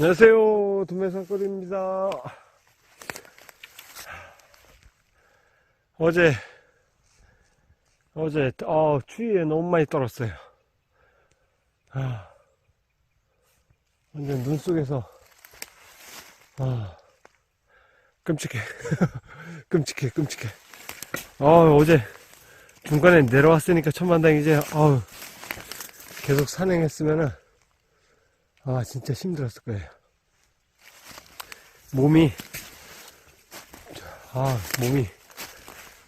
안녕하세요. 두메산거리입니다. 어제, 어제, 어, 추위에 너무 많이 떨었어요. 아, 완전 눈 속에서, 아, 끔찍해. 끔찍해, 끔찍해. 어, 어제 중간에 내려왔으니까 천만다행이지. 어우, 계속 산행했으면은, 아, 진짜 힘들었을 거예요. 몸이, 아, 몸이,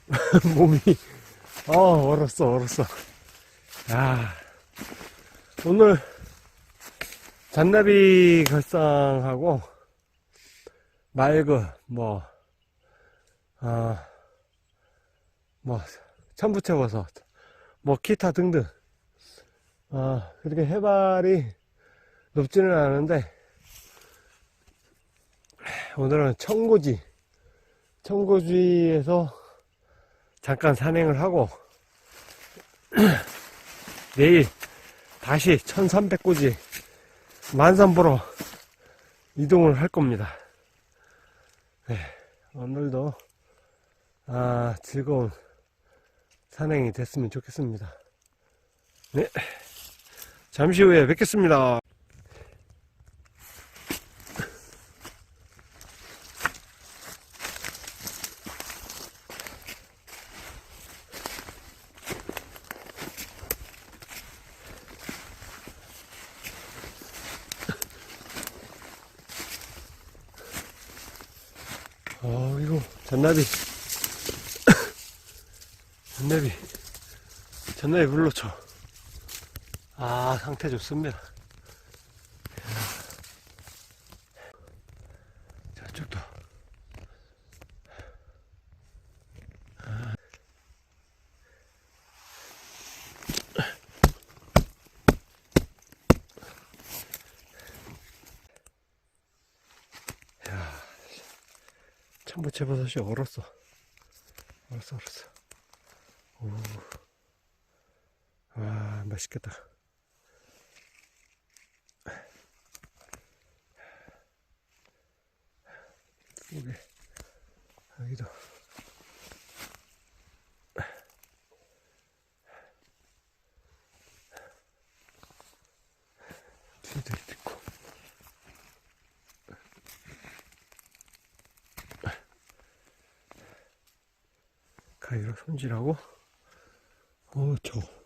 몸이, 어, 얼었어, 얼었어. 아, 오늘, 잔나비 걸상하고, 말그, 뭐, 아, 뭐, 천부채버섯, 뭐, 기타 등등. 아, 그렇게 해발이 높지는 않은데, 오늘은 청고지, 청고지에서 잠깐 산행을 하고, 내일 다시 1300고지 만산보로 이동을 할 겁니다. 네, 오늘도, 아, 즐거운 산행이 됐으면 좋겠습니다. 네. 잠시 후에 뵙겠습니다. 어, 이거, 잔나비. 잔나비. 잔나비 불로쳐. 아, 상태 좋습니다. 참부 채 버섯이 얼었어. 얼었어, 얼었어. 오. 와, 맛있겠다. 여기, 여기도. 뒤도 있고. 가위로 손질하고, 어, 저.